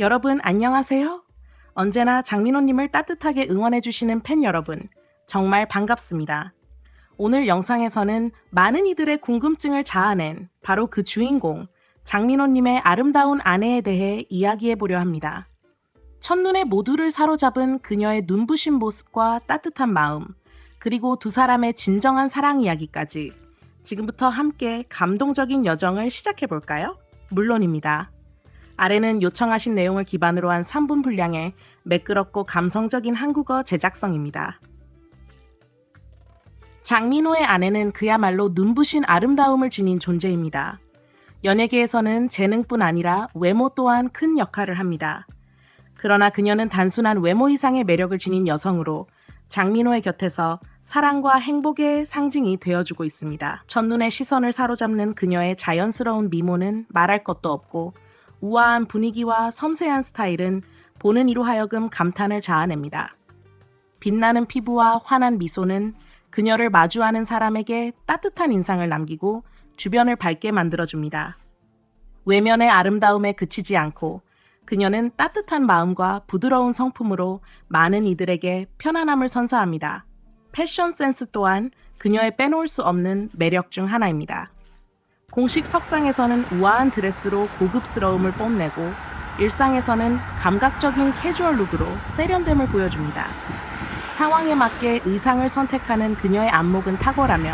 여러분 안녕하세요. 언제나 장민호님을 따뜻하게 응원해주시는 팬 여러분, 정말 반갑습니다. 오늘 영상에서는 많은 이들의 궁금증을 자아낸 바로 그 주인공, 장민호님의 아름다운 아내에 대해 이야기해보려 합니다. 첫눈에 모두를 사로잡은 그녀의 눈부신 모습과 따뜻한 마음, 그리고 두 사람의 진정한 사랑 이야기까지 지금부터 함께 감동적인 여정을 시작해볼까요? 물론입니다. 아래는 요청하신 내용을 기반으로 한 3분 분량의 매끄럽고 감성적인 한국어 제작성입니다. 장민호의 아내는 그야말로 눈부신 아름다움을 지닌 존재입니다. 연예계에서는 재능뿐 아니라 외모 또한 큰 역할을 합니다. 그러나 그녀는 단순한 외모 이상의 매력을 지닌 여성으로 장민호의 곁에서 사랑과 행복의 상징이 되어주고 있습니다. 첫눈에 시선을 사로잡는 그녀의 자연스러운 미모는 말할 것도 없고 우아한 분위기와 섬세한 스타일은 보는 이로 하여금 감탄을 자아냅니다. 빛나는 피부와 환한 미소는 그녀를 마주하는 사람에게 따뜻한 인상을 남기고 주변을 밝게 만들어줍니다. 외면의 아름다움에 그치지 않고 그녀는 따뜻한 마음과 부드러운 성품으로 많은 이들에게 편안함을 선사합니다. 패션 센스 또한 그녀의 빼놓을 수 없는 매력 중 하나입니다. 공식 석상에서는 우아한 드레스로 고급스러움을 뽐내고 일상에서는 감각적인 캐주얼 룩으로 세련됨을 보여줍니다. 상황에 맞게 의상을 선택하는 그녀의 안목은 탁월하며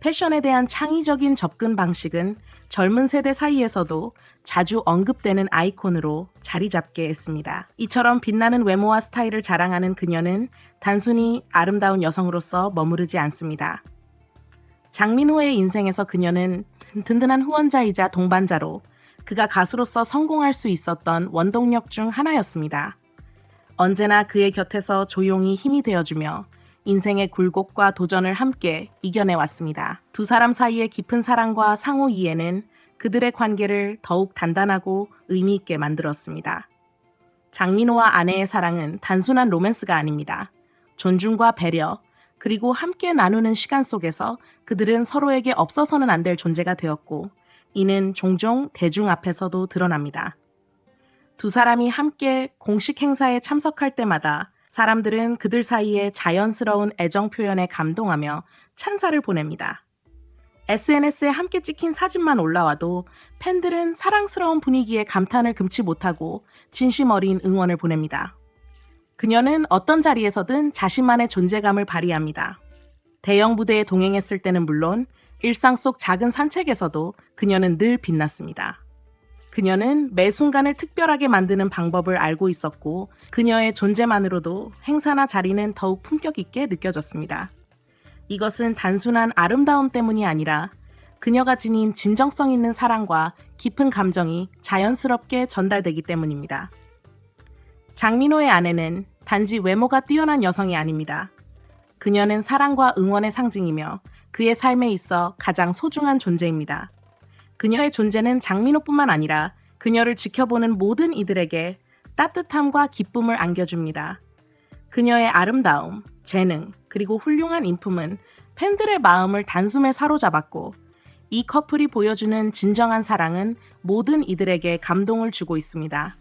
패션에 대한 창의적인 접근 방식은 젊은 세대 사이에서도 자주 언급되는 아이콘으로 자리 잡게 했습니다. 이처럼 빛나는 외모와 스타일을 자랑하는 그녀는 단순히 아름다운 여성으로서 머무르지 않습니다. 장민호의 인생에서 그녀는 든든한 후원자이자 동반자로 그가 가수로서 성공할 수 있었던 원동력 중 하나였습니다. 언제나 그의 곁에서 조용히 힘이 되어주며 인생의 굴곡과 도전을 함께 이겨내 왔습니다. 두 사람 사이의 깊은 사랑과 상호 이해는 그들의 관계를 더욱 단단하고 의미 있게 만들었습니다. 장민호와 아내의 사랑은 단순한 로맨스가 아닙니다. 존중과 배려, 그리고 함께 나누는 시간 속에서 그들은 서로에게 없어서는 안 될 존재가 되었고, 이는 종종 대중 앞에서도 드러납니다. 두 사람이 함께 공식 행사에 참석할 때마다 사람들은 그들 사이의 자연스러운 애정 표현에 감동하며 찬사를 보냅니다. SNS에 함께 찍힌 사진만 올라와도 팬들은 사랑스러운 분위기에 감탄을 금치 못하고 진심 어린 응원을 보냅니다. 그녀는 어떤 자리에서든 자신만의 존재감을 발휘합니다. 대형 부대에 동행했을 때는 물론 일상 속 작은 산책에서도 그녀는 늘 빛났습니다. 그녀는 매 순간을 특별하게 만드는 방법을 알고 있었고 그녀의 존재만으로도 행사나 자리는 더욱 품격 있게 느껴졌습니다. 이것은 단순한 아름다움 때문이 아니라 그녀가 지닌 진정성 있는 사랑과 깊은 감정이 자연스럽게 전달되기 때문입니다. 장민호의 아내는 단지 외모가 뛰어난 여성이 아닙니다. 그녀는 사랑과 응원의 상징이며 그의 삶에 있어 가장 소중한 존재입니다. 그녀의 존재는 장민호뿐만 아니라 그녀를 지켜보는 모든 이들에게 따뜻함과 기쁨을 안겨줍니다. 그녀의 아름다움, 재능, 그리고 훌륭한 인품은 팬들의 마음을 단숨에 사로잡았고 이 커플이 보여주는 진정한 사랑은 모든 이들에게 감동을 주고 있습니다.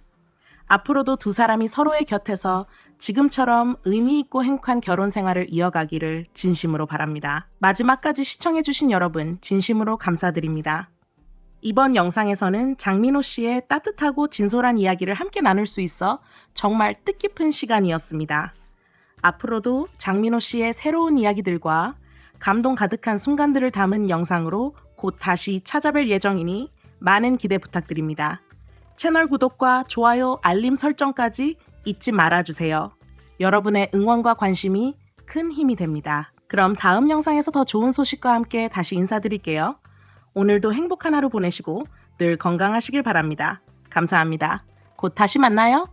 앞으로도 두 사람이 서로의 곁에서 지금처럼 의미 있고 행복한 결혼 생활을 이어가기를 진심으로 바랍니다. 마지막까지 시청해주신 여러분, 진심으로 감사드립니다. 이번 영상에서는 장민호 씨의 따뜻하고 진솔한 이야기를 함께 나눌 수 있어 정말 뜻깊은 시간이었습니다. 앞으로도 장민호 씨의 새로운 이야기들과 감동 가득한 순간들을 담은 영상으로 곧 다시 찾아뵐 예정이니 많은 기대 부탁드립니다. 채널 구독과 좋아요, 알림 설정까지 잊지 말아주세요. 여러분의 응원과 관심이 큰 힘이 됩니다. 그럼 다음 영상에서 더 좋은 소식과 함께 다시 인사드릴게요. 오늘도 행복한 하루 보내시고 늘 건강하시길 바랍니다. 감사합니다. 곧 다시 만나요.